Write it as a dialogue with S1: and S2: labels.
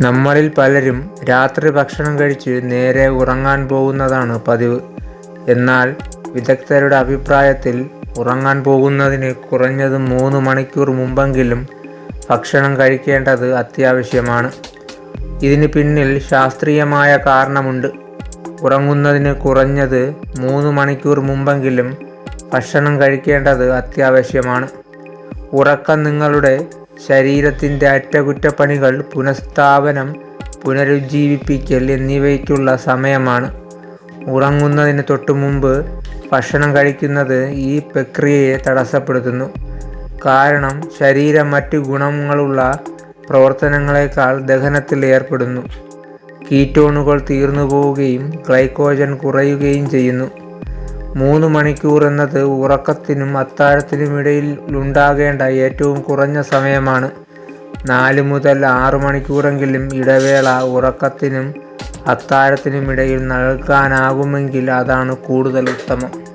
S1: നമ്മളിൽ പലരും രാത്രി ഭക്ഷണം കഴിച്ച് നേരെ ഉറങ്ങാൻ പോകുന്നതാണ് പതിവ്. എന്നാൽ വിദഗ്ധരുടെ അഭിപ്രായത്തിൽ ഉറങ്ങാൻ പോകുന്നതിന് കുറഞ്ഞത് മൂന്ന് മണിക്കൂർ മുമ്പെങ്കിലും ഭക്ഷണം കഴിക്കേണ്ടത് അത്യാവശ്യമാണ്. ഇതിന് പിന്നിൽ ശാസ്ത്രീയമായ കാരണമുണ്ട്. ഉറങ്ങുന്നതിന് കുറഞ്ഞത് മൂന്ന് മണിക്കൂർ മുമ്പെങ്കിലും ഭക്ഷണം കഴിക്കേണ്ടത് അത്യാവശ്യമാണ്. ഉറക്കം നിങ്ങളുടെ ശരീരത്തിന്റെ അറ്റകുറ്റപ്പണികൾ പുനഃസ്ഥാപനം പുനരുജ്ജീവിപ്പിക്കൽ എന്നിവയ്ക്കുള്ള സമയമാണ്. ഉറങ്ങുന്നതിന് തൊട്ടു മുമ്പ് ഭക്ഷണം കഴിക്കുന്നത് ഈ പ്രക്രിയയെ തടസ്സപ്പെടുത്തുന്നു. കാരണം ശരീരം മറ്റ് ഗുണങ്ങളുള്ള പ്രവർത്തനങ്ങളെക്കാൾ ദഹനത്തിൽ ഏർപ്പെടുന്നു. കീറ്റോണുകൾ തീർന്നു പോവുകയും ഗ്ലൈക്കോജൻ കുറയുകയും ചെയ്യുന്നു. മൂന്ന് മണിക്കൂർ എന്നത് ഉറക്കത്തിനും അത്താഴത്തിനും ഇടയിൽ ഉണ്ടാകേണ്ട ഏറ്റവും കുറഞ്ഞ സമയമാണ്. നാല് മുതൽ ആറ് മണിക്കൂറെങ്കിലും ഇടവേള ഉറക്കത്തിനും അത്താഴത്തിനും ഇടയിൽ നൽകാനാകുമെങ്കിൽ അതാണ് കൂടുതൽ ഉത്തമം.